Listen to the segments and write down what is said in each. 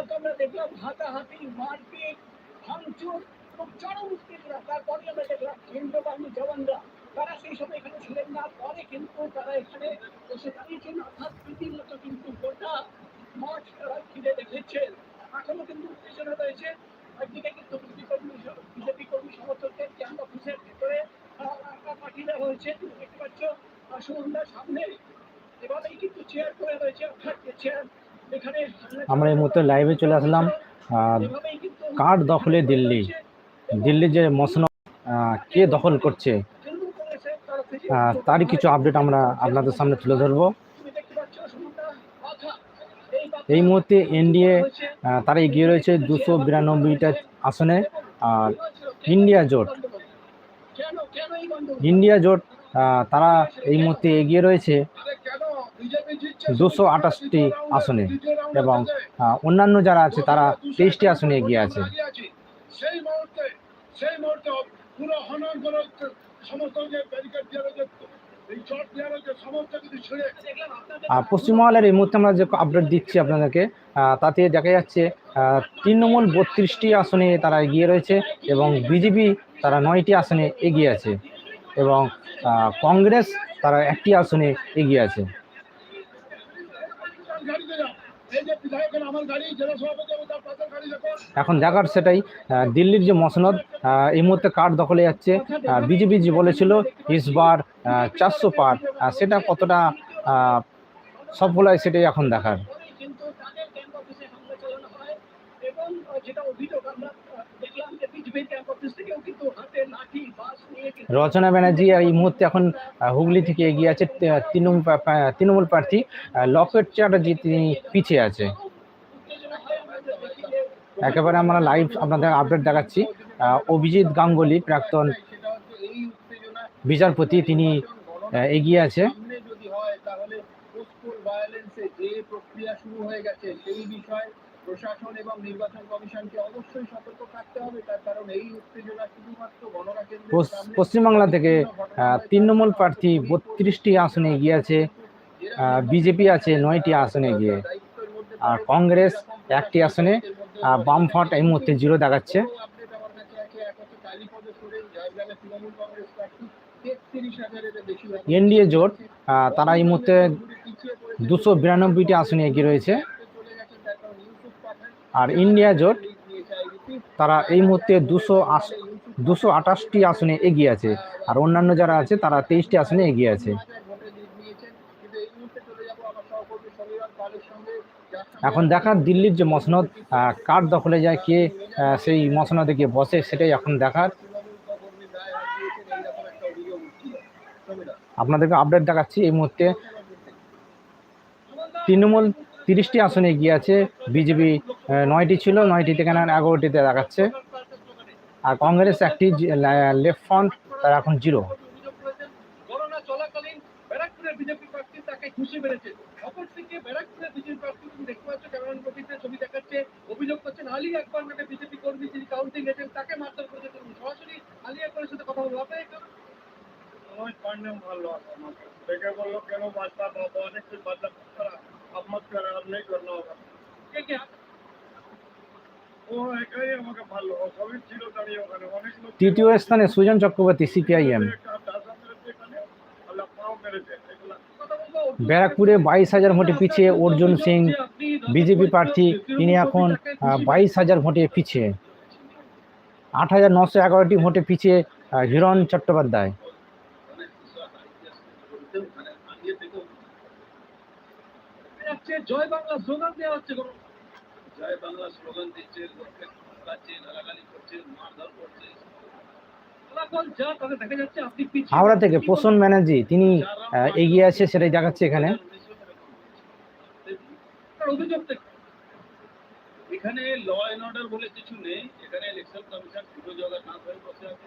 রীতিমতো আমরা দেখলাম হাতাহাতি মারপিট ভাঙচুর এবং চরম উত্তেজনা। তারপরে আমরা দেখলাম কেন্দ্র বাহিনী জওয়ানরা তারা সেই সময় এখানে ছিলেন না। পরে কিন্তু তারা এখানে এসে দাঁড়িয়েছেন। অর্থাৎ রীতিমতো কিন্তু গোটা মাঠ তারা ঘিরে রেখেছেন এখনও কিন্তু উত্তেজনা রয়েছে। একদিকে কিন্তু বিজেপি কর্মী বিজেপি কর্মী সমর্থকদের ক্যাম্প অফিসের ভেতরে আহ, পাঠিয়ে দেওয়া হয়েছে। তুমি দেখতে পাচ্ছ সামনে এভাবেই কিন্তু চেয়ার করে রয়েছে। অর্থাৎ চেয়ার আমরা এই মুহূর্তে লাইভে চলে আসলাম কার দখলে দিল্লি? দিল্লির যে মসনদ আহ, কে দখল করছে? তারই কিছু আপডেট আমরা আপনাদের সামনে তুলে ধরবো। এই মুহূর্তে এনডিএ তারা এগিয়ে রয়েছে দুশো বিরানব্বইটা আসনে আর ইন্ডিয়া জোট। ইন্ডিয়া জোট তারা এই মুহূর্তে এগিয়ে রয়েছে। দুশো আঠাশটি আসনে এবং অন্যান্য যারা আছে তারা তেইশটি আসনে এগিয়ে আছে। সেই মুহূর্তে সেই মুহূর্তে পুরো সমস্ত যে ব্যারিকেড দেওয়া আর পশ্চিমবাংলার এই মুহূর্তে আমরা যে আপডেট দিচ্ছি আপনাদেরকে তাতে দেখা যাচ্ছে তৃণমূল বত্রিশটি আসনে তারা এগিয়ে রয়েছে এবং বিজেপি তারা নয়টি আসনে এগিয়ে আছে এবং কংগ্রেস তারা একটি আসনে এগিয়ে আছে গাড়িতে যাও এই যে বিধায়কের আমার গাড়ি জেলা সভাপতি এবং তার পাশের গাড়ি দেখো এখন দেখার সেটাই দিল্লির যে মসনদ এই মুহূর্তে কার দখলে যাচ্ছে? বিজেপি যে বলেছিল ইসবার চারশো পার সেটা কতটা সফল হয় সেটাই এখন দেখার। যেটা অভিযোগ আমরা দেখলাম যে বিজেপির ক্যাম্প অফিস থেকেও কিন্তু হাতে লাঠি রচনা ব্যানার্জি, এই মুহূর্তে এখন হুগলি থেকে এগিয়ে আছে তৃণমূল তৃণমূল প্রার্থী লকেট চ্যাটার্জি, তিনি পিছিয়ে আছে। একেবারে আমরা লাইভ আপনাদের আপডেট দেখাচ্ছি অভিজিৎ গাঙ্গুলি, প্রাক্তন বিচারপতি, তিনি এগিয়ে আছে। প্রক্রিয়া শুরু হয়ে গেছে, সেই বিষয়ে প্রশাসন এবং নির্বাচন কমিশনকে অবশ্যই সতর্ক থাকতে হবে। তার কারণ এই উত্তেজনা শুধুমাত্র গণনা কেন্দ্রের পস- পশ্চিমবাংলা থেকে তৃণমূল প্রার্থী বত্রিশটি আসনে এগিয়ে আছে বিজেপি আছে নয়টি আসনে এগিয়ে। মধ্যে আর কংগ্রেস একটি আসনে আহ, বামফ্রন্ট এই মুহূর্তে জিরো দেখাচ্ছে। এনডিএ জোট তারা এই মুহূর্তে দুশো বিরানব্বইটি আসনে এগিয়ে রয়েছে চলে গেছেন তার কারণ ইউসুফ পাঠান আর ইন্ডিয়া জোট, তারা এই মুহূর্তে দুশো আশ, দুশো আঠাশটি আসনে এগিয়ে আছে। আর অন্যান্য যারা আছে, তারা তেইশটি আসনে এগিয়ে আছে। এখন দেখার দিল্লির যে মসনদ কার দখলে যায়, কে সেই মসনদে গিয়ে বসে, সেটাই এখন দেখার। আপনাদেরকে আপডেট দেখাচ্ছি এই মুহূর্তে। তৃণমূল তিরিশটি আসনে এগিয়ে আছে বিজেপি নয়টি ছিল নয়টি থেকে না এগারোটিতে দেখাচ্ছে। আর কংগ্রেস একটি লেফট ফ্রন্ট তারা এখন জিরো। কেন বাদশাহ বাবা অনেক कुछ তৃতীয় স্থানে সুজন চক্রবর্তী সিপিআইএম ব্যারাকপুরে বাইশ হাজার ভোটে পিছিয়ে অর্জুন সিং বিজেপি প্রার্থী তিনি এখন বাইশ হাজার ভোটে পিছিয়ে। আট হাজার নশো এগারোটি ভোটে পিছিয়ে হিরণ চট্টোপাধ্যায়। জয় বাংলা স্লোগান দেওয়া হচ্ছে জয় বাংলা স্লোগান দিচ্ছে লোককে গালাগালি মারধর হাওড়া থেকে পোষণ ব্যানার্জি তিনি এগিয়ে আছে সেটাই দেখাচ্ছে এখানে। আপনার অভিযোগ থেকে এখানে ল অ্যান্ড অর্ডার বলে কিছু নেই। এখানে ইলেকশন কমিশন দুটো জায়গায় হয়ে বসে আছে।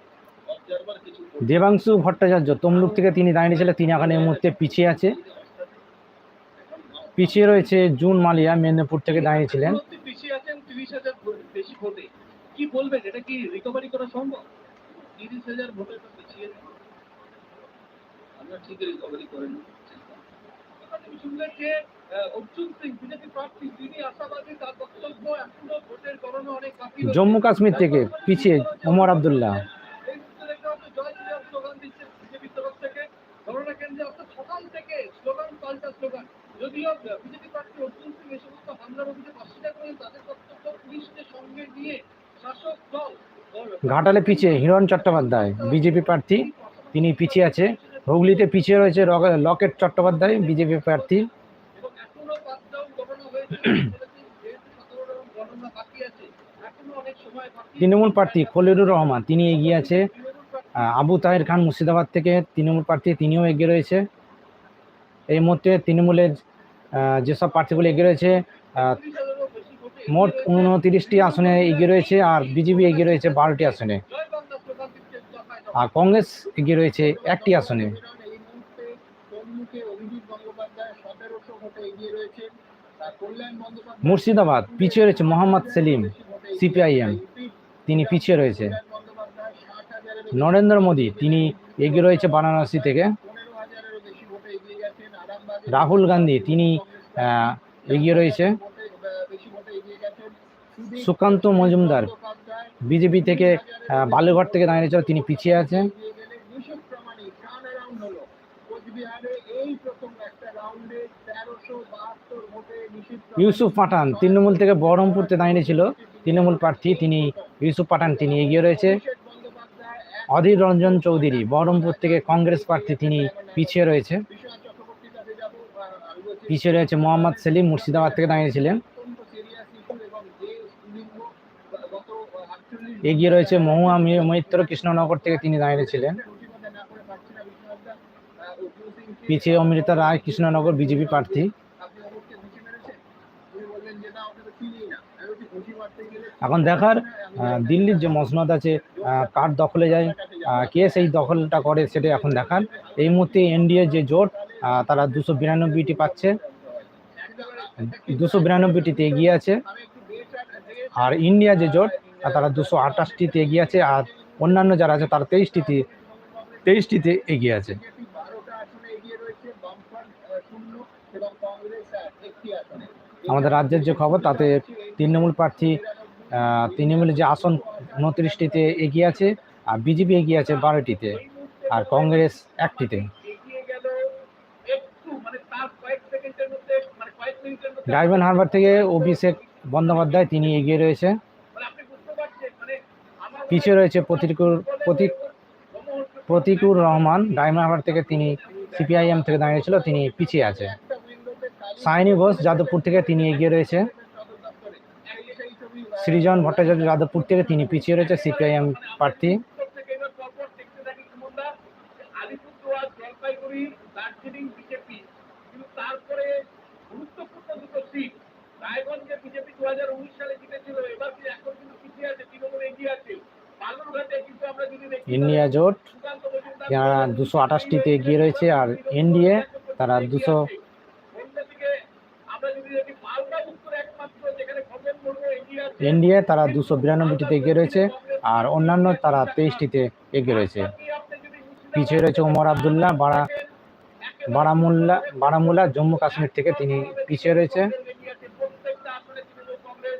অবজারভার কিছু করছে। দেবাংশু ভট্টাচার্য তমলুক থেকে তিনি দাঁড়িয়েছিলেন তিনি এখন এই মুহূর্তে পিছিয়ে আছে। পিছিয়ে রয়েছে জুন মালিয়া মেদিনীপুর থেকে দাঁড়িয়েছিলেন তিরিশ হাজার বেশি ভোটে। কি বলবেন? এটা কি রিকভারি করা সম্ভব? তিরিশ হাজার ভোটে তো পিছিয়ে আমরা ঠিক রিকভারি করে নেব। শুনলেন যে অর্জুন সিং বিজেপি প্রার্থী তিনি আশাবাদী তার বক্তব্য এখনও ভোটের অনেক জম্মু কাশ্মীর থেকে পিছিয়ে ওমর আবদুল্লাহ। স্লোগান থেকে। কেন্দ্রে অর্থাৎ সকাল থেকে স্লোগান পাল্টা স্লোগান। যদিও বিজেপি প্রার্থী অর্জুন সিং এই সমস্ত হামলার অভিযোগ অস্বীকার করেন তাদের বক্তব্য পুলিশকে সঙ্গে নিয়ে শাসক দল ঘাটালে পিছিয়ে হিরণ চট্টোপাধ্যায় বিজেপি প্রার্থী তিনি পিছিয়ে আছে। হুগলিতে পিছিয়ে রয়েছে লকেট চট্টোপাধ্যায় বিজেপি প্রার্থী। তৃণমূল প্রার্থী খলিলুর রহমান তিনি এগিয়ে আছে। আবু তাহের খান মুর্শিদাবাদ থেকে তৃণমূল প্রার্থী তিনিও এগিয়ে রয়েছে। এই মুহূর্তে তৃণমূলের যেসব প্রার্থীগুলো এগিয়ে রয়েছে মোট উনত্রিশটি আসনে এগিয়ে রয়েছে আর বিজেপি এগিয়ে রয়েছে বারোটি আসনে। আর কংগ্রেস এগিয়ে রয়েছে একটি আসনে। মুর্শিদাবাদ, পিছিয়ে রয়েছে মোহাম্মদ সেলিম, সিপিআইএম। তিনি পিছিয়ে রয়েছে। নরেন্দ্র মোদী, তিনি এগিয়ে রয়েছে বারাণসী থেকে পনেরো হাজারেরও বেশি ভোটে এগিয়ে গেছেন আরামবাগে রাহুল গান্ধী তিনি এগিয়ে রয়েছে। সুকান্ত মজুমদার বিজেপি থেকে আহ, বালুঘাট থেকে দাঁড়িয়েছিল তিনি পিছিয়ে আছেন। ইউসুফ পাঠান তৃণমূল থেকে বহরমপুরতে দাঁড়িয়েছিল তৃণমূল প্রার্থী তিনি ইউসুফ পাঠান তিনি এগিয়ে রয়েছে। অধীর রঞ্জন চৌধুরী বহরমপুর থেকে কংগ্রেস প্রার্থী তিনি পিছিয়ে রয়েছে বিশ্বনাথ চক্রবর্তীর কাছে যাব আহ, আমি বলছি, পিছিয়ে রয়েছে মোহাম্মদ সেলিম, মুর্শিদাবাদ থেকে দাঁড়িয়েছিলেন এগিয়ে রয়েছে মহুয়া মৈত্র কৃষ্ণনগর থেকে তিনি দাঁড়িয়েছিলেন পিছিয়ে অমৃতা রায়, কৃষ্ণনগর বিজেপি প্রার্থী। এখন দেখার দিল্লির যে মসনদ আছে কার দখলে যায় কে সেই দখলটা করে সেটা এখন দেখার। এই মুহূর্তে এনডিএ যে জোট তারা দুশো বিরানব্বইটি পাচ্ছে। দুশো বিরানব্বইটিতে এগিয়ে আছে। আর ইন্ডিয়া যে জোট তারা দুশো আঠাশটিতে এগিয়ে আছে, আর অন্যান্য যারা আছে, তারা তেইশটিতে তেইশটিতে এগিয়ে আছে। আমাদের রাজ্যের যে খবর, তাতে তৃণমূল প্রার্থী তৃণমূলের যে আসন উনত্রিশটিতে এগিয়ে আছে, আর বিজেপি এগিয়ে আছে বারোটিতে, আর কংগ্রেস একটিতে এগিয়ে গেল একটু মানে তার কয়েক সেকেন্ডের মধ্যে মানে কয়েক মিনিটের মধ্যে ডায়মন্ড হারবার থেকে অভিষেক বন্দ্যোপাধ্যায়, তিনি এগিয়ে রয়েছে পিছিয়ে রয়েছে প্রতিকুর প্রতীক প্রতিকুর রহমান। ডায়মন্ড হারবার থেকে তিনি সিপিআইএম থেকে দাঁড়িয়েছিল, তিনি পিছিয়ে আছে সাইনি ঘোষ যাদবপুর থেকে তিনি এগিয়ে রয়েছে সৃজন ভট্টাচার্য যাদবপুর থেকে তিনি পিছিয়ে রয়েছে সিপিআইএম প্রার্থী। উত্তর থেকে এবার পরপর দেখতে থাকি সুমনদা যে আলিপুরদুয়ার জলপাইগুড়ি দার্জিলিং বিজেপি কিন্তু তারপরে গুরুত্বপূর্ণ দুটো সিট রায়গঞ্জে বিজেপি দু হাজার উনিশ সালে জিতেছিল এবার এখন কিন্তু পিছিয়ে আছে তৃণমূল এগিয়ে আছে? বালুরঘাটে কিন্তু আমরা যদি ইন্ডিয়া জোট যারা দুশো আঠাশটিতে এগিয়ে রয়েছে আর এনডিএ তারা দুশো এনডিএ তারা দুশো বিরানব্বইটিতে এগিয়ে রয়েছে আর অন্যান্য তারা তেইশটিতে এগিয়ে রয়েছে। পিছিয়ে রয়েছে ওমর আবদুল্লাহ বাড়া বারামুল্লা বারামুল্লা জম্মু কাশ্মীর থেকে তিনি পিছিয়ে রয়েছে প্রত্যেকটা আসনে তৃণমূল কংগ্রেস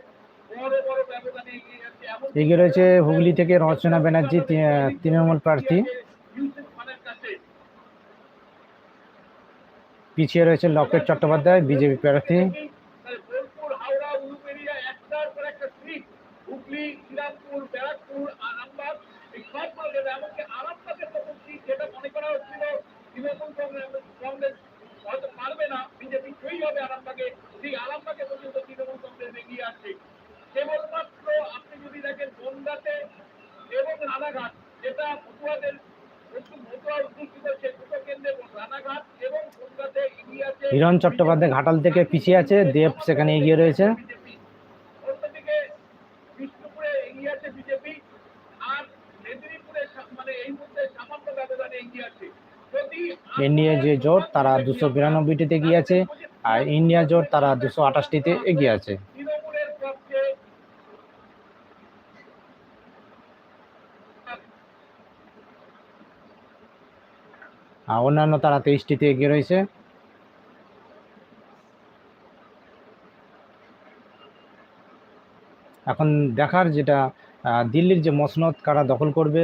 বড় বড় ব্যবধানে এগিয়ে যাচ্ছে এমন এগিয়ে রয়েছে হুগলি থেকে রচনা ব্যানার্জি তৃণমূল প্রার্থী। পিছিয়ে রয়েছে লকেট চট্টোপাধ্যায়, বিজেপি প্রার্থী। কেবলমাত্র আপনি দেখেন এবং রানাঘাট যেটা আছে হিরণ চট্টোপাধ্যায় ঘাটাল থেকে পিছিয়ে আছে দেব সেখানে এগিয়ে রয়েছে। মানে এনডিএ যে জোট তারা দুশো বিরানব্বইটিতে এগিয়ে আছে আর ইন্ডিয়া জোট তারা দুশো আঠাশটিতে এগিয়ে আছে। অন্যান্য তারা তেইশটিতে এগিয়ে রয়েছে। এখন দেখার যেটা দিল্লির যে মসনদ কারা দখল করবে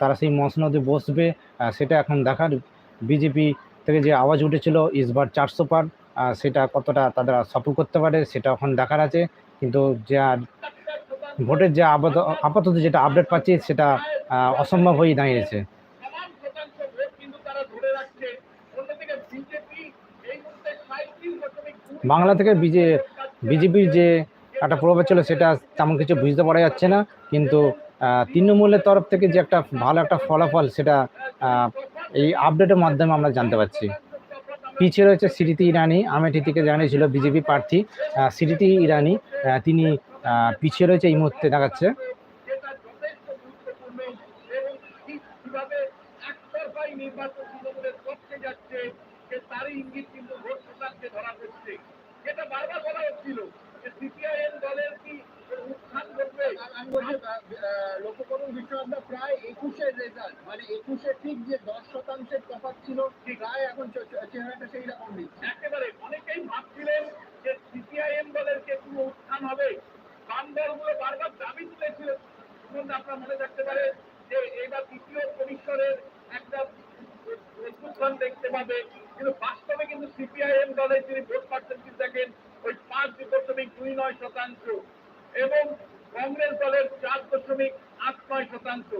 তারা সেই মসনদে বসবে সেটা এখন দেখার। বিজেপি থেকে যে আওয়াজ উঠেছিল, ইসবার চারশো পার সেটা কতটা তারা সফল করতে পারে, সেটা এখন দেখার আছে। কিন্তু যা ভোটের যে আপাতত যেটা আপডেট পাচ্ছি, সেটা অসম্ভব হয়ে দাঁড়িয়েছে। বাংলা থেকে বিজে, বিজেপির যে একটা প্রভাব ছিল সেটা তেমন কিছু বুঝতে পারা যাচ্ছে না। কিন্তু তৃণমূলের তরফ থেকে যে একটা ভালো একটা ফলাফল সেটা এই আপডেটের মাধ্যমে আমরা জানতে পারছি। পিছিয়ে রয়েছে স্মৃতি ইরানি। আমেঠি থেকে জানিয়েছিল বিজেপি প্রার্থী স্মৃতি ইরানি তিনি পিছিয়ে রয়েছে এই মুহূর্তে দেখাচ্ছে। তারই ইঙ্গিত কিন্তু ভোট শতাংশে ধরা পড়ছে যেটা হচ্ছিল যে সিপিআইএম দলের কি উত্থান ঘটবে? আমি বলছি লক্ষ্য করুন বিশ্বনাথ প্রায় একুশের রেজাল্ট মানে একুশে ঠিক যে দশ শতাংশের তফাৎ ছিল প্রায় এখন চেহারাটা সেই রকম দিচ্ছে একেবারে অনেকেই ভাবছিলেন যে সিপিআইএম দলের কে পুরো উত্থান হবে বাম দলগুলো বারবার দাবি তুলেছিল শুনুন আপনার মনে থাকতে পারে যে এইবার তৃতীয় পরিসরের একটা উত্থান দেখতে পাবে কিন্তু বাস্তবে কিন্তু সিপিআইএম দলের যিনি ভোট পার্সেন্টেজ দেখেন ওই পাঁচ দশমিক দুই নয় শতাংশ এবং কংগ্রেস দলের চার দশমিক আট নয় শতাংশ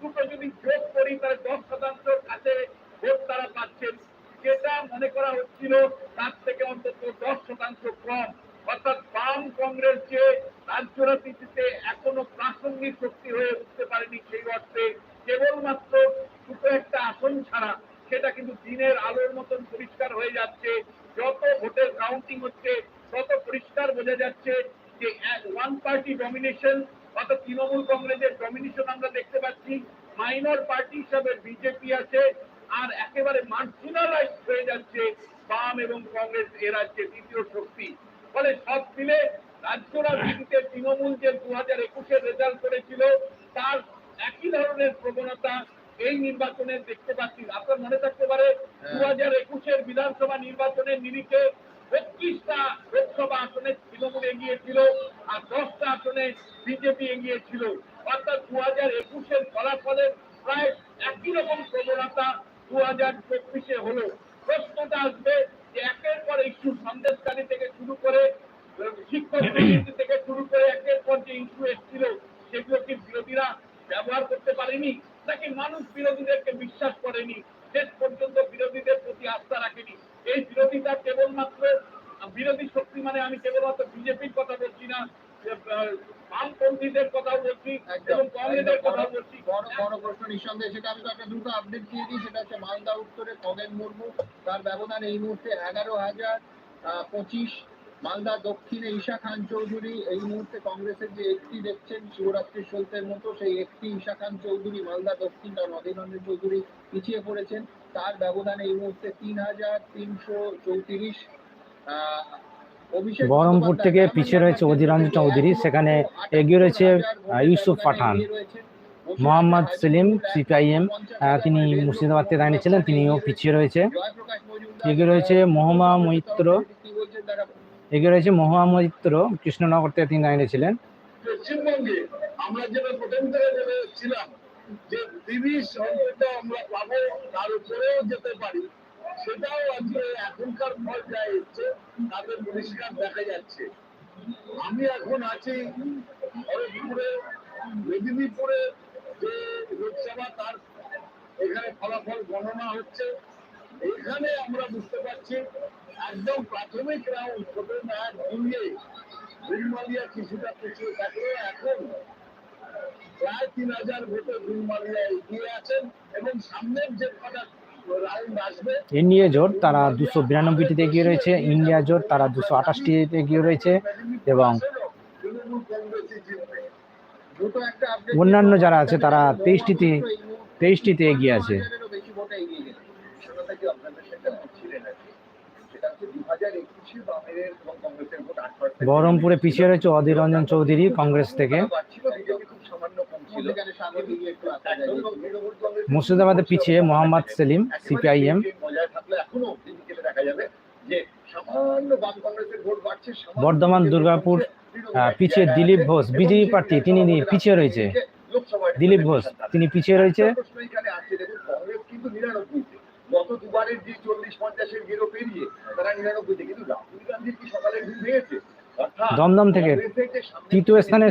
দুটো যদি যোগ করি তাহলে দশ শতাংশ কাছে ভোট তারা পাচ্ছেন যেটা মনে করা হচ্ছিল তার থেকে অন্তত দশ শতাংশ কম অর্থাৎ বাম কংগ্রেস যে রাজ্য রাজনীতিতে এখনও প্রাসঙ্গিক শক্তি হয়ে উঠতে পারেনি সেই অর্থে কেবলমাত্র দুটো একটা আসন ছাড়া সেটা কিন্তু দিনের আলোর মতন পরিষ্কার হয়ে যাচ্ছে যত ভোটের কাউন্টিং হচ্ছে তত পরিষ্কার বোঝা যাচ্ছে যে ওয়ান পার্টি ডমিনেশন অর্থাৎ তৃণমূল কংগ্রেসের ডমিনেশন আমরা দেখতে পাচ্ছি। মাইনর পার্টি হিসাবে বিজেপি আছে আর একেবারে মার্জিনালাইজ হয়ে যাচ্ছে বাম এবং কংগ্রেস এ রাজ্যে দ্বিতীয় শক্তি। ফলে সব মিলে রাজ্য রাজনীতিতে তৃণমূল যে দু হাজার একুশের রেজাল্ট করেছিল তার একই ধরনের প্রবণতা এই নির্বাচনে দেখতে পাচ্ছি। আপনার মনে থাকতে পারে দু হাজার একুশের বিধানসভা নির্বাচনের নিরিখে বত্রিশটা লোকসভা আসনে তৃণমূল এগিয়ে ছিল আর দশটা আসনে বিজেপি এগিয়ে ছিল অর্থাৎ দু হাজার একুশের ফলাফলের প্রায় একই রকম প্রবণতা দু হাজার চব্বিশে হলো। প্রশ্নটা আসবে যে একের পর ইস্যু সন্দেশকারী থেকে শুরু করে, শিক্ষক থেকে শুরু করে একের পর যে ইস্যু এসেছিল, সেগুলো কি বিরোধীরা ব্যবহার করতে পারেনি? নাকি মানুষ বিরোধীদেরকে বিশ্বাস করেনি? শেষ পর্যন্ত বিরোধীদের প্রতি আস্থা রাখেনি? এই বিরোধিতা কেবলমাত্র বিরোধী শক্তি মানে আমি কেবলমাত্র বিজেপির কথা বলছি না বামপন্থীদের কথা বলছি এবং কংগ্রেসের কথা বলছি। বড় বড় প্রশ্ন নিঃসন্দেহে সেটা আমি তো একটা দুটো আপডেট দিয়ে দিই সেটা হচ্ছে মালদা উত্তরে খগেন মুর্মু তার ব্যবধান এই মুহূর্তে এগারো হাজার পঁচিশ। মালদা দক্ষিণে ঈশা খান চৌধুরী এই মুহূর্তে কংগ্রেসের যে একটি দেখছেন শিবরাত্রি সলতের মতো সেই একটি ঈশা খান চৌধুরী মালদা দক্ষিণ তার অধীর চৌধুরী পিছিয়ে পড়েছেন। তার ব্যবধান এই মুহূর্তে তিন হাজার তিনশো চৌত্রিশ বহরমপুর থেকে পিছিয়ে রয়েছে অধীর রঞ্জন চৌধুরী। সেখানে এগিয়ে রয়েছে ইউসুফ পাঠান। মোহাম্মদ সেলিম সিপিআইএম তিনি মুর্শিদাবাদ থেকে দাঁড়িয়ে ছিলেন তিনিও পিছিয়ে রয়েছে। এগিয়ে রয়েছে মহমা মৈত্র। এগিয়ে রয়েছে মহা মৈত্র কৃষ্ণনগর থেকে তিনি দাঁড়িয়েছিলেন পশ্চিমবঙ্গে আমরা যেটা প্রথম থেকে ভেবেছিলাম যে তিরিশ অন্তত আমরা পাবো, তার উপরেও যেতে পারি। সেটাও আজকে এখনকার ফল যা এসছে তাতে পরিষ্কার দেখা যাচ্ছে। আমি এখন আছি খড়গপুরে মেদিনীপুরে, যে লোকসভা তার এখানে ফলাফল গণনা হচ্ছে। এখানে আমরা বুঝতে পারছি, একদম প্রাথমিক রাউন্ড প্রথম এক দুইয়ে। গুলমালিয়া কিছুটা পিছিয়ে থাকলেও এখন প্রায় তিন হাজার ভোটে গুলমালিয়া এগিয়ে আছেন এবং সামনের যে কটা এনডিএ জোট, তারা দুশো বিরানব্বইটিতে এগিয়ে রয়েছে। ইন্ডিয়া জোট, তারা দুশো আঠাশটিতে এগিয়ে রয়েছে এবং অন্যান্য যারা আছে, তারা তেইশটিতে তেইশটিতে এগিয়ে আছে। বহরমপুরে পিছিয়ে রয়েছে অধীর রঞ্জন চৌধুরী, কংগ্রেস থেকে বাড়ছিল বিজেপি খুব সামান্য কম ছিল সেখানে সামনে দিকে একটু আসা যায় মুর্শিদাবাদে পিছিয়ে মোহাম্মদ সেলিম সিপিআইএম। বর্ধমান, দুর্গাপুর, পিছিয়ে দিলীপ ঘোষ বিজেপি প্রার্থী তিনি পিছিয়ে রয়েছে। দিলীপ ঘোষ তিনি পিছিয়ে রয়েছে। দমদম থেকে তৃতীয় স্থানে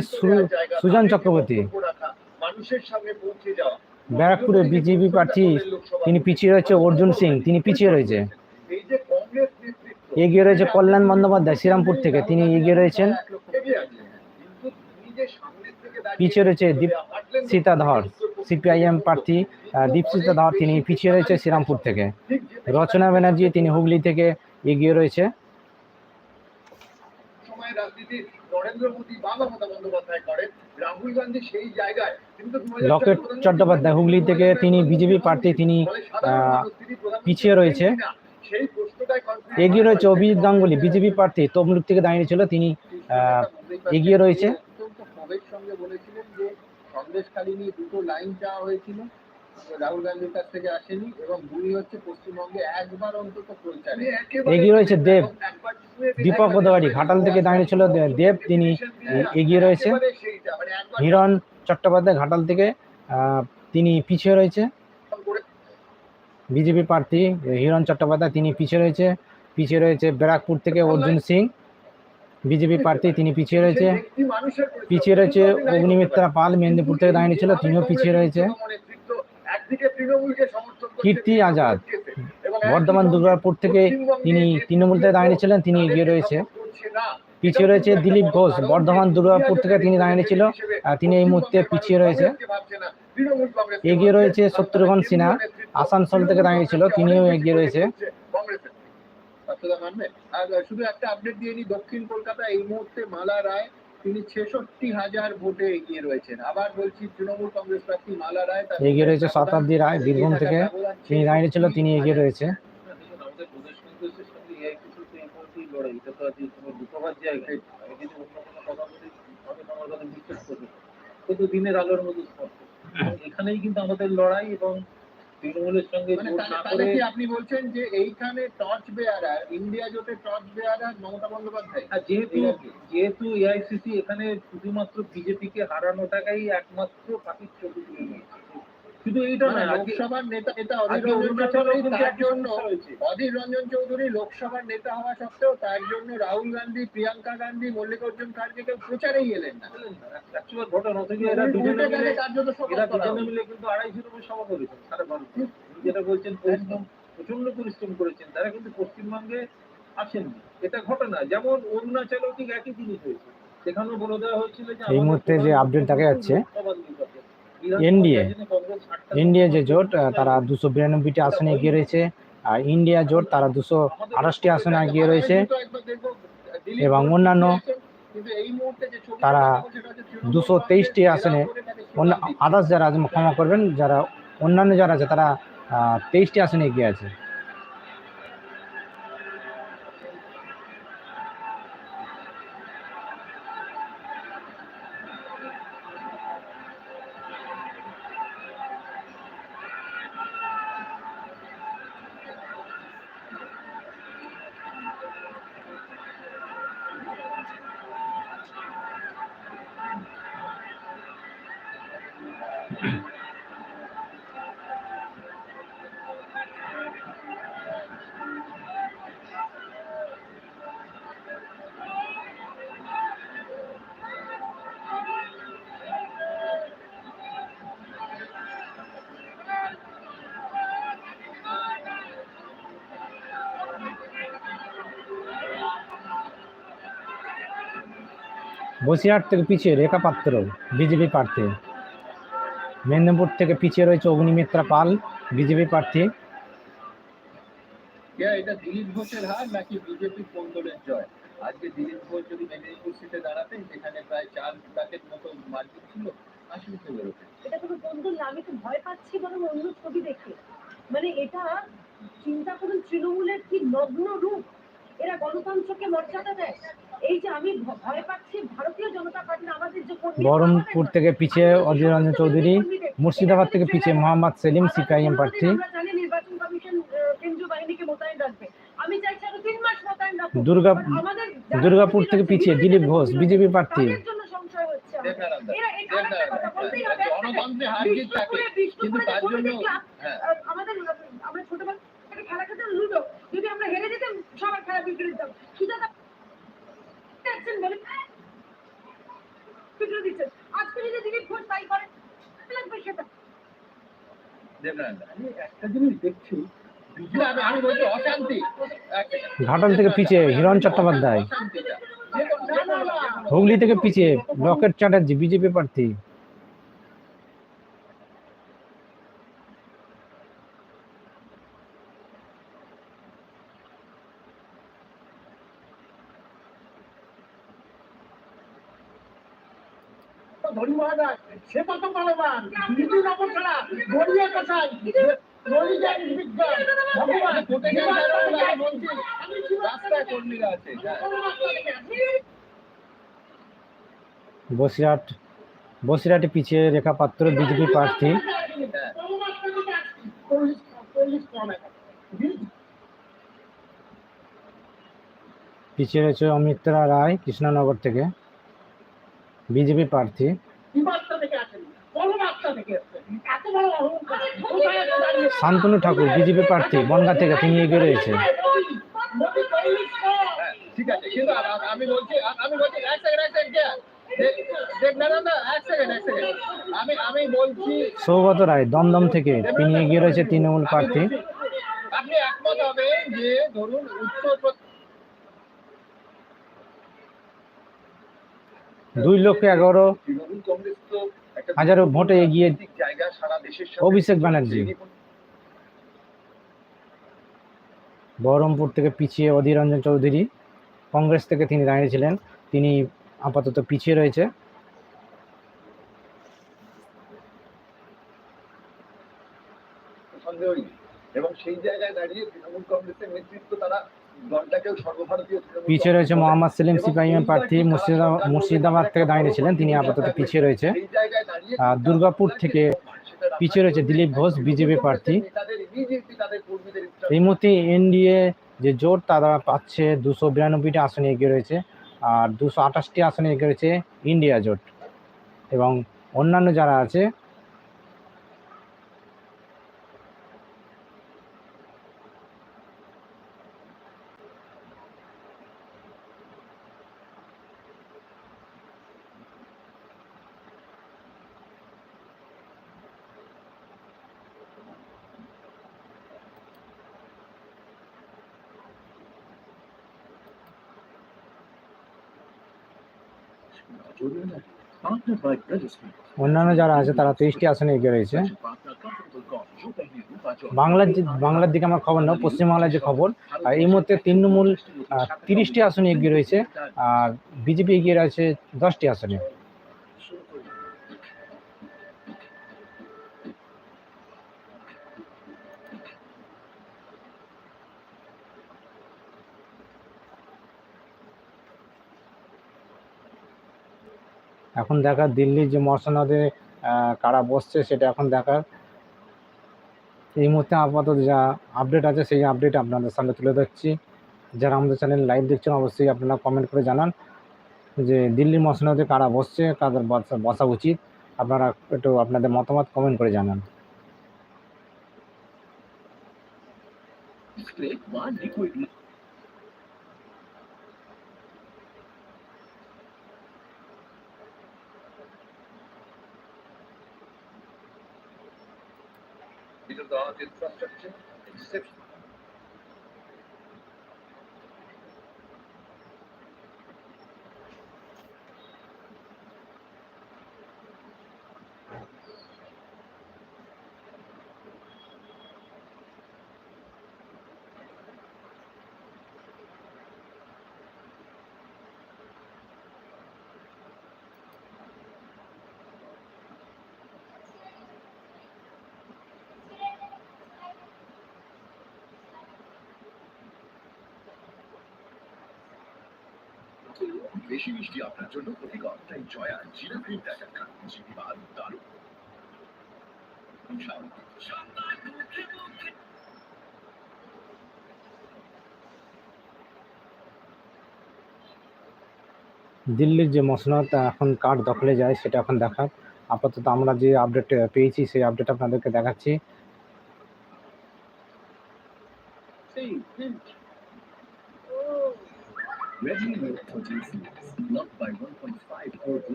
সুজন চক্রবর্তী। মানুষের সামনে পৌঁছে যাওয়া। ব্যারাকপুরে বিজেপি প্রার্থী তিনি পিছিয়ে রয়েছে অর্জুন সিং তিনি পিছিয়ে রয়েছে। এগিয়ে রয়েছে কল্যাণ বন্দ্যোপাধ্যায় শ্রীরামপুর থেকে তিনি এগিয়ে রয়েছেন। পিছিয়ে রয়েছে দীপ সীতাধর সিপিআইএম প্রার্থী আহ, দীপসিতা ধর তিনি পিছিয়ে রয়েছে শ্রীরামপুর থেকে। রচনা ব্যানার্জি তিনি হুগলি থেকে এগিয়ে রয়েছে। নরেন্দ্র মোদী বা মমতা বন্দ্যোপাধ্যায় করেন রাহুল গান্ধী সেই জায়গায় তিনি তো 2014 লকেট চট্টোপাধ্যায় হুগলি থেকে তিনি বিজেপি প্রার্থী তিনি পিছিয়ে রয়েছে। এগিয়ে রয়েছে অভিজিৎ গাঙ্গুলি বিজেপি প্রার্থী তমলুক থেকে দাঁড়িয়ে ছিল তিনি এগিয়ে রয়েছে। সঙ্গে বলেছিলেন যে সন্দেশখালী নিয়ে দুটো লাইন চাওয়া হয়েছিল রাহুল গান্ধীর কাছ থেকে আসেনি এবং দুই হচ্ছে পশ্চিমবঙ্গে একবার অন্তত প্রচারে এগিয়ে রয়েছে দেব। দীপক অধিকারী ঘাটাল থেকে দাঁড়িয়ে ছিল দেব তিনি এগিয়ে রয়েছে। মানে হিরণ চট্টোপাধ্যায় ঘাটাল থেকে আহ, তিনি পিছিয়ে রয়েছে। বিজেপি প্রার্থী হিরণ চট্টোপাধ্যায় তিনি পিছিয়ে রয়েছে। পিছিয়ে রয়েছে ব্যারাকপুর থেকে অর্জুন সিং। বিজেপি প্রার্থী তিনি পিছিয়ে রয়েছে। পিছিয়ে রয়েছে অগ্নিমিত্রা পাল মেদিনীপুর থেকে দাঁড়িয়ে ছিল তিনিও পিছিয়ে রয়েছে নেতৃত্ব একদিকে তৃণমূলকে সমর্থন করছে, কীর্তি আজাদ। বর্ধমান দুর্গাপুর থেকে তিনি তৃণমূল থেকে দাঁড়িয়ে ছিলেন তিনি এগিয়ে রয়েছে। পিছিয়ে রয়েছে দিলীপ ঘোষ। বর্ধমান দুর্গাপুর থেকে তিনি দাঁড়িয়ে ছিল আর তিনি এই মুহূর্তে পিছিয়ে রয়েছে। এগিয়ে রয়েছে শত্রুঘ্ন সিনহা। আসানসোল থেকে দাঁড়িয়ে ছিল তিনিও এগিয়ে রয়েছে। শুধু একটা আপডেট দিয়ে দক্ষিণ কলকাতা এই মুহূর্তে মালা রায় তিনি ছেষট্টি হাজার ভোটে এগিয়ে রয়েছেন। আবার বলছি তৃণমূল কংগ্রেস প্রার্থী মালা রায় এগিয়ে রয়েছে শতাব্দী রায় বীরভূম থেকে। তিনি দাঁড়িয়ে ছিল তিনি এগিয়ে রয়েছে। কিন্তু দিনের আলোর মধ্যে স্পষ্ট। এখানেই কিন্তু আমাদের লড়াই এবং তৃণমূলের সঙ্গে মানে আপনি বলছেন যে এইখানে টর্চ বেয়ারার ইন্ডিয়া জোটে টর্চ বেয়ারার মমতা বন্দ্যোপাধ্যায়? আর যেহেতু যেহেতু এআইসিসি এখানে শুধুমাত্র বিজেপিকে হারানোটাকেই একমাত্র পাখির চোখে নিয়েছে। শুধু এইটা মানে আজকে লোকসভার নেতা নেতা অধীর রঞ্জন চৌধুরী তার জন্য অধীর রঞ্জন চৌধুরী লোকসভার নেতা হওয়া সত্ত্বেও তার জন্য রাহুল গান্ধী প্রিয়াঙ্কা গান্ধী মল্লিকার্জুন খাড়গে কেউ প্রচারেই এলেন না। যেটা বলছেন পরিশ্রম প্রচণ্ড পরিশ্রম করেছেন। তারা কিন্তু পশ্চিমবঙ্গে আসেননি। এটা ঘটনা যেমন অরুণাচলেও ঠিক একই জিনিস হয়েছে। সেখানেও বলে দেওয়া হয়েছিল যে এই মুহূর্তে যে আপডেট দেখা যাচ্ছে, এনডিএ কংগ্রেস যে জোট তারা দুশো বিরানব্বইটি আসনে এগিয়ে রয়েছে, আর ইন্ডিয়া জোট তারা দুশো আঠাশটি আসনে এগিয়ে রয়েছে, এবং অন্যান্য তারা দুশো তেইশটি আসনে, অন্য। আদার্স যারা ক্ষমা করবেন, যারা অন্যান্য যারা আছে, তারা তেইশটি আসনে এগিয়ে আছে বসিরহাট থেকে পিছিয়ে রেখা পাত্র বিজেপি প্রার্থী। মেদিনীপুর থেকে পিছিয়ে রয়েছে অগ্নিমিত্রা পাল বিজেপি প্রার্থী। এটা দিলীপ ঘোষের হার নাকি বিজেপি কোন্দলের জয়? আজকে দিলীপ ঘোষ যদি মেদিনীপুর সিটে দাঁড়াতেন সেখানে প্রায় চার লাখের মতো মার্জিন ছিল আসলে বেরোতেন এটা কোনো বন্ধু না আমি তো ভয় পাচ্ছি বরং অন্য ছবি দেখে। মানে এটা চিন্তা করুন তৃণমূলের কি নগ্ন রূপ? এরা গণতন্ত্রকে মর্যাদা দেয়। এই যে আমি ভয় পাচ্ছি ভারতীয় জনতা পার্টির আমাদের যে বহরমপুর থেকে পিছিয়ে অধীর রঞ্জন চৌধুরী মুর্শিদাবাদ থেকে পিছিয়ে মোহাম্মদ সেলিম সিপিআইএম প্রার্থী। নির্বাচন কমিশন কেন্দ্রীয় বাহিনীকে মোতায়েন রাখবে। আমি চাইছি আরও তিন মাস মোতায়েন রাখুন দুর্গা দুর্গাপুর থেকে পিছিয়ে দিলীপ ঘোষ বিজেপি প্রার্থী। হ্যাঁ, আমাদের আমরা ছোটবেলা খেলা লুডো। যদি আমরা হেরে যেতাম সবার খেলা বিক্রি দিতাম সুজাতা বলে। বিক্রি দিচ্ছেন। আজকে যদি দিলীপ ঘোষ তাই করে লাগবে সেটা। একটা জিনিস দেখছি। ঘাটাল থেকে পিছিয়ে হিরণ চট্টোপাধ্যায়। হুগলি থেকে পিছিয়ে লকেট চ্যাটার্জি বিজেপি প্রার্থী ধরি মহারাজ সে কত আছে হ্যাঁ। বসিরহাট, বসিরহাটে পিছিয়ে রেখা পাত্র বিজেপি প্রার্থী। পিছিয়ে রয়েছে অমিত্রা রায়, কৃষ্ণনগর থেকে। বিজেপি প্রার্থী কি বার্তা থেকে আসেন কোন বার্তা থেকে এসছেন এত বড় অহংকার কোথায় এসে দাঁড়িয়ে শান্তনু ঠাকুর বিজেপি প্রার্থী বনগা থেকে তিনি এগিয়ে রয়েছে। মোদি পুলিশ কম ঠিক আছে কিন্তু আ- আ- আমি বলছি আমি বলছি এক সেকেন্ড এক সেকেন্ড দেবনারায়ণ দা এক সেকেন্ড এক সেকেন্ড আমি আমি বলছি সৌগত রায় দমদম থেকে তিনি এগিয়ে রয়েছে তৃণমূল প্রার্থী। আপনি একমত হবেন যে ধরুন উত্তর দুই লক্ষ এগারো তৃণমূল কংগ্রেস তো একটা হাজারো ভোটে এগিয়ে অভিষেক ব্যানার্জি। বহরমপুর থেকে পিছিয়ে অধীর রঞ্জন চৌধুরী কংগ্রেস থেকে তিনি দাঁড়িয়েছিলেন তিনি আপাতত পিছিয়ে রয়েছে। এবং সেই জায়গায় দাঁড়িয়ে তৃণমূল কংগ্রেসের নেতৃত্ব তারা পিছিয়ে রয়েছে মোহাম্মদ সেলিম এবং প্রার্থী মুর্শিদাবাদ মুর্শিদাবাদ থেকে দাঁড়িয়েছিলেন তিনি আপাতত পিছিয়ে রয়েছে। দাঁড়িয়ে আর দুর্গাপুর থেকে পিছিয়ে রয়েছে দিলীপ ঘোষ বিজেপি প্রার্থী। এই মুহূর্তে এনডিএ যে জোট তারা পাচ্ছে দুশো বিরানব্বইটি আসনে এগিয়ে রয়েছে আর দুশো আঠাশটি আসনে এগিয়ে রয়েছে ইন্ডিয়া জোট। এবং অন্যান্য যারা আছে অন্যান্য যারা আছে, তারা তেইশটি আসনে এগিয়ে রয়েছে। বাংলার বাংলার দিকে আমার খবর নাও, পশ্চিমবাংলার যে খবর, আর এই মুহূর্তে তৃণমূল তিরিশটি আসনে এগিয়ে রয়েছে, আর বিজেপি এগিয়ে রয়েছে দশটি আসনে। এখন দেখার দিল্লির যে মর্শনাদে কারা বসছে সেটা এখন দেখার। এই মুহূর্তে আপাতত যা আপডেট আছে সেই আপডেট আপনাদের সামনে তুলে ধরছি। যারা আমাদের চ্যানেল লাইভ দেখছেন, অবশ্যই আপনারা কমেন্ট করে জানান যে দিল্লির মর্শনাদে কারা বসছে, কাদের বসা উচিত। আপনারা একটু আপনাদের মতামত কমেন্ট করে জানান। olabilir daha diye düzeltmek için siz hepsini বেশি মিষ্টি আপনার জন্য ক্ষতিকর তাই জয়া জিরা ক্রিম প্যাকেট খান জীবিবাদ দারুণ। দিল্লির যে মসনদ এখন কার দখলে যায়, সেটা এখন দেখার আপাতত আমরা যে আপডেট পেয়েছি, সেই আপডেট আপনাদেরকে দেখাচ্ছি।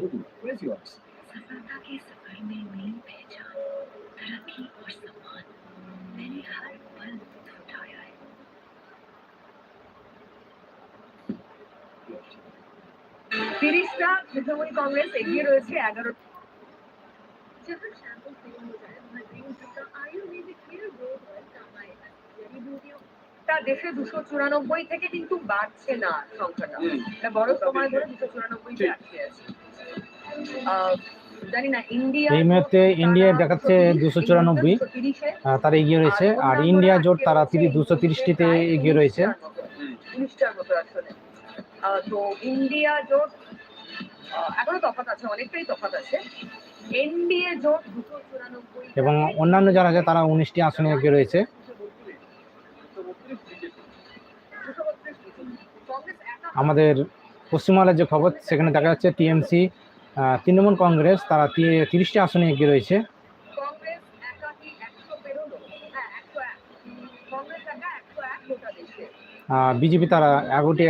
Bodhi, what yours? তিরিশটা তৃণমূল কংগ্রেস এগিয়ে রয়েছে এগারো দেশে দুশো চুরানব্বই থেকে কিন্তু বাড়ছে না সংখ্যাটা। বড় সময় ধরে দুশো চুরানব্বই আছে। এই মুহূর্তে ইন্ডিয়া দেখাচ্ছে দুশো চুরানব্বই তারা এগিয়ে রয়েছে। আর ইন্ডিয়া জোট তারা দুশো তিরিশটিতে এগিয়ে রয়েছে। উনিশটার মতো আসলে আহ, তো ইন্ডিয়া জোট এখনও তফাৎ আছে অনেকটাই তফাৎ আছে। এনডিএ জোট দুশো চুরানব্বই এবং অন্যান্য যারা আছে তারা উনিশটি আসনে এগিয়ে রয়েছে। আমাদের পশ্চিমবাংলার যে খবর সেখানে দেখা যাচ্ছে টিএমসি তৃণমূল কংগ্রেস তারা তিরিশটি আসনে এগিয়ে রয়েছে। হ্যাঁ বিজেপি তারা এগারোটি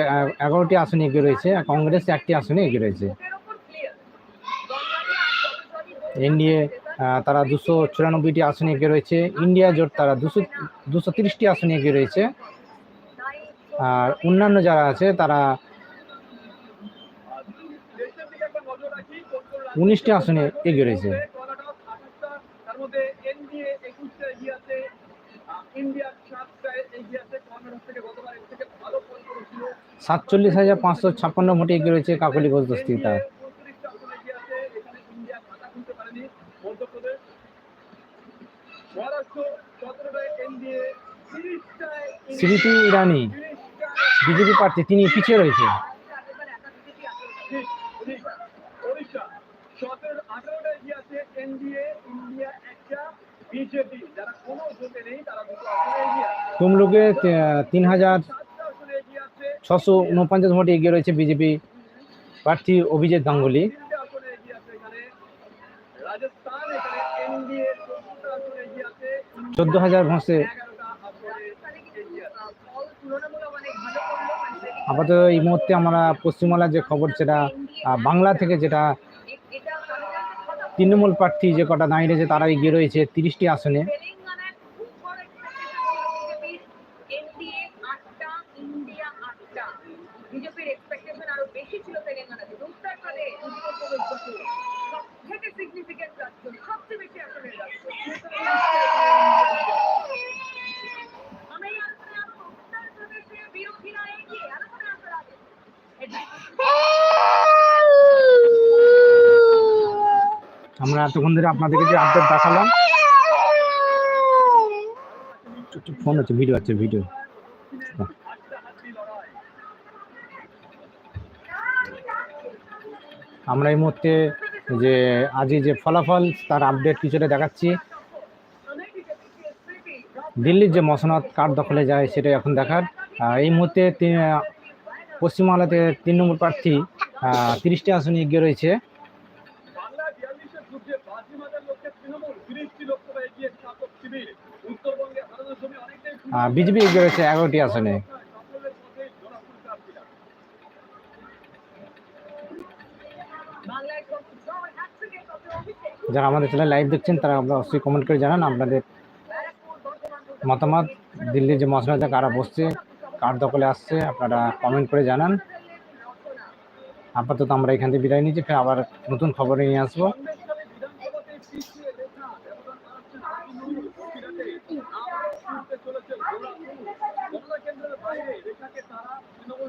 এগারোটি আসনে এগিয়ে রয়েছে। কংগ্রেস একটি আসনে এগিয়ে রয়েছে। এনডিএ তারা দুশো চুরানব্বইটি আসনে এগিয়ে রয়েছে। ইন্ডিয়া জোট তারা দুশো দুশো তিরিশটি আসনে এগিয়ে রয়েছে। আর অন্যান্য যারা আছে তারা দেশের দিকে একবার নজর রাখি কোন কোন রাজ্যে উনিশটি আসনে এগিয়ে রয়েছে কর্ণাটক আঠাশটা তার মধ্যে এনডিএ একুশটা এগিয়ে আছে আহ, ইন্ডিয়া সাতটায় এগিয়ে আছে কর্ণাটক থেকে গতবার এর থেকে আসনে এগিয়ে রয়েছে। সাতচল্লিশ হাজার পাঁচশো ছাপ্পান্ন ভোটে এগিয়ে রয়েছে কাকলি ঘোষদস্তি তার। NDA 29টা আসনে এগিয়ে আছে এখানে ইন্ডিয়া খাতা খুলতে পারেনি মধ্যপ্রদেশ। মহারাষ্ট্র সতেরোটায় এনডিএ তিরিশটায় স্মৃতি ইরানি বিজেপি প্রার্থী তিনি পিছিয়ে রয়েছে আগেরবার একা বিজেপি আসলে ঠিক, উড়িষ্যা ওড়িশা সতেরো আঠারোটা এগিয়ে আছে এনডিএ ইন্ডিয়া একটা বিজেপি যারা কোনো জোটে নেই তারা দুটো আসনে এগিয়ে আছে তমলুকে তিন হাজার ছশো উনপঞ্চাশ ভোটে এগিয়ে রয়েছে বিজেপি প্রার্থী অভিজিৎ গাঙ্গুলি। চোদ্দ হাজার ভোঁসে আপাতত এই মুহূর্তে আমরা পশ্চিমবাংলার যে খবর, সেটা বাংলা থেকে যেটা তৃণমূল প্রার্থী যে কটা দাঁড়িয়ে রয়েছে তারা এগিয়ে রয়েছে তিরিশটি আসনে তেলেঙ্গানায় খুব বড় expectation ছিল বিজেপির এনডিএ আটটা ইন্ডিয়া আটটা বিজেপির এক্সপেকটেশন আরও বেশি ছিল তেলেঙ্গানাতে উত্তরপ্রদেশ সব থেকে সিগনিফিকেন্ট রাজ্য সবচেয়ে বেশি আসনের রাজ্য আমি এই আলোচনায় আসব উত্তরপ্রদেশের বিরোধীরা এগিয়ে আলোচনায় আসার আগে আমরা এতক্ষণ ধরে আপনাদেরকে যে আপডেট দেখালাম। ফোন হচ্ছে ভিডিও আছে ভিডিও আমরা এই মুহূর্তে যে আজই যে ফলাফল, তার আপডেট কিছুটা দেখাচ্ছি। দিল্লির যে মসনদ, কার দখলে যায় সেটা এখন দেখার। এই মুহূর্তে পশ্চিমবাংলাতে নম্বর প্রার্থী তিরিশটি আসনে এগিয়ে রয়েছে বাংলা বিয়াল্লিশের যুদ্ধে বাজি মাজার লক্ষ্যে তৃণমূল তিরিশটি লোকসভা এগিয়ে শাসক শিবির উত্তরবঙ্গে ভারতের ছবি অনেকটাই বিজেপি রয়েছে এগারোটি আসনে। যারা আমাদের চ্যানেল লাইভ দেখছেন, তারা আপনারা অবশ্যই কমেন্ট করে জানান আপনাদের মতামত। দিল্লির যে মসনদে কারা বসছে, কার দখলে আসছে, আপনারা কমেন্ট করে জানান। আপাতত আমরা এখান থেকে বিদায় নিচ্ছি, ফের আবার নতুন খবরে নিয়ে আসব।